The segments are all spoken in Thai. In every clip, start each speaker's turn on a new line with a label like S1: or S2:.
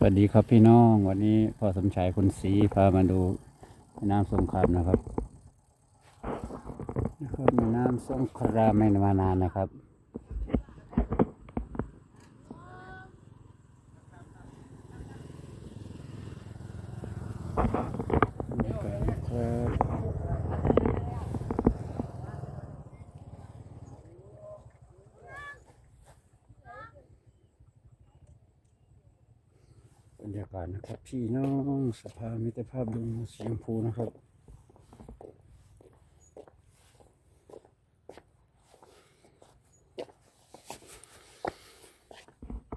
S1: สวัสดีครับพี่น้องวันนี้พ่อสมชายคุณสีพามาดูแม่น้ำสงครามนะครับนะครับแม่น้ำสงครามไม่มานานนะครับนี่ก่อนนะครับบ รรยากาศนะครับ พี่น้องสภามิตรภาพดุงสีชมพูนะครับ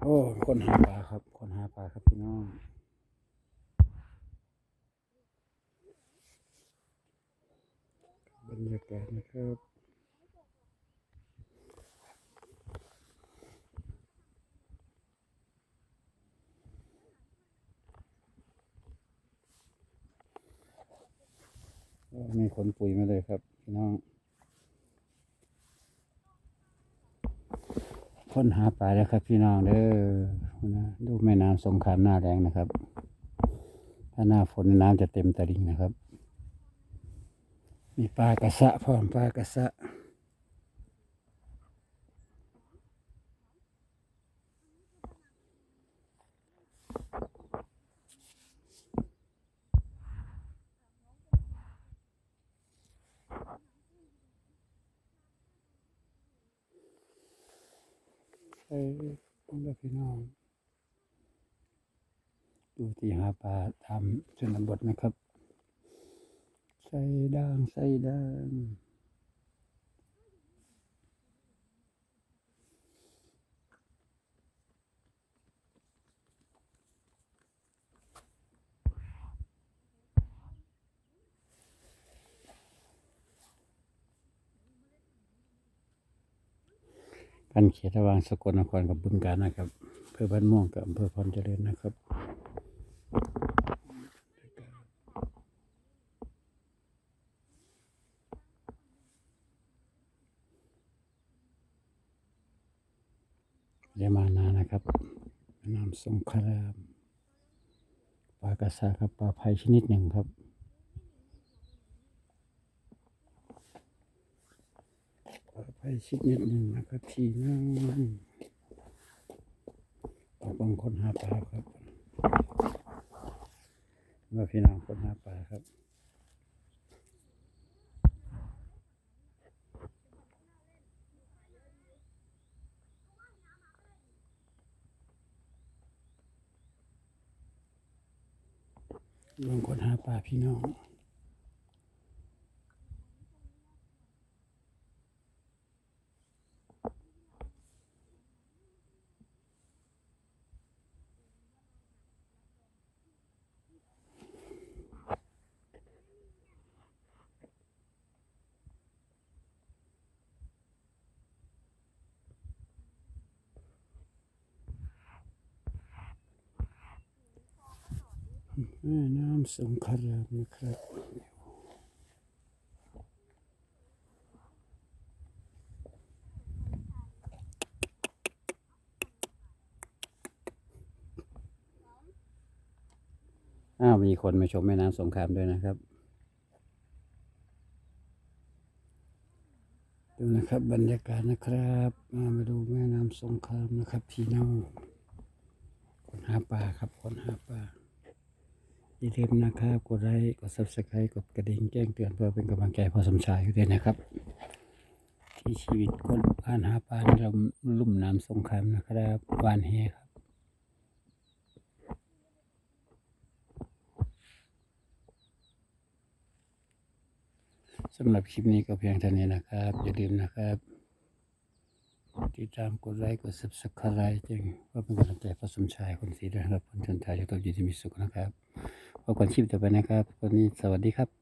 S1: โอ้คนหาปลาครับ คนหาปลาครับพี่น้องบรรยากาศนะครับ มีคนปุ๋ยมาเลยครับพี่น้องค้นหาปลาแล้วครับ พี่น้องเด้อนะดูแม่น้ำสงขามหน้าแรงนะครับ ถ้าหน้าฝนน้ำจะเต็มตลิ่งนะครับ มีปลากระสะพร้อมปลากระสะ ไปแล้วพี่น้อง ดูที่หาปลาทำชนบทนะครับ ใส่ด่าง ใส่ด่าง กันเขตระหว่างสกลนครกับบึงกาฬนะครับอำเภอบ้านม่วงกับอำเภอพรเจริญนะครับเรียกมานานนะครับน้ำสงครามปลากระสาครับปลาไผ่ชนิดหนึ่งครับ ปลาไผ่ชนิดหนึ่งนะครับพี่น้องบางคนหาปลาครับว่าพี่น้องคนหาปลาครับบางคนหาปลาพี่น้อง แม่น้ำสงครามนะครับอ้าวมีคนมาชมแม่น้ำสงครามด้วยนะครับ ดูนะครับบรรยากาศนะครับ มามาดูแม่น้ำสงครามนะครับพี่น้องคนหาปลาครับคนหาปลา อย่าลืมนะครับ กดไลค์ กด subscribe กดกระดิ่งแจ้งเตือนเพื่อเป็นกำลังใจพอสมชายด้วยนะครับ ที่ชีวิตคนผ่านหาปลาในลำลุ่มน้ำสงครามนะครับวานเฮครับสำหรับคลิปนี้ก็เพียงเท่านี้นะครับ อย่าลืมนะครับ ติดตามกดไลค์กด subscribe จึงว่าเป็นกำลังใจพระสมชายคนสีด้วยนะครับคนชนไทยจะต้องอยู่ที่มีสุขนะครับพบกันคลิปต่อไปนะครับวันนี้สวัสดีครับ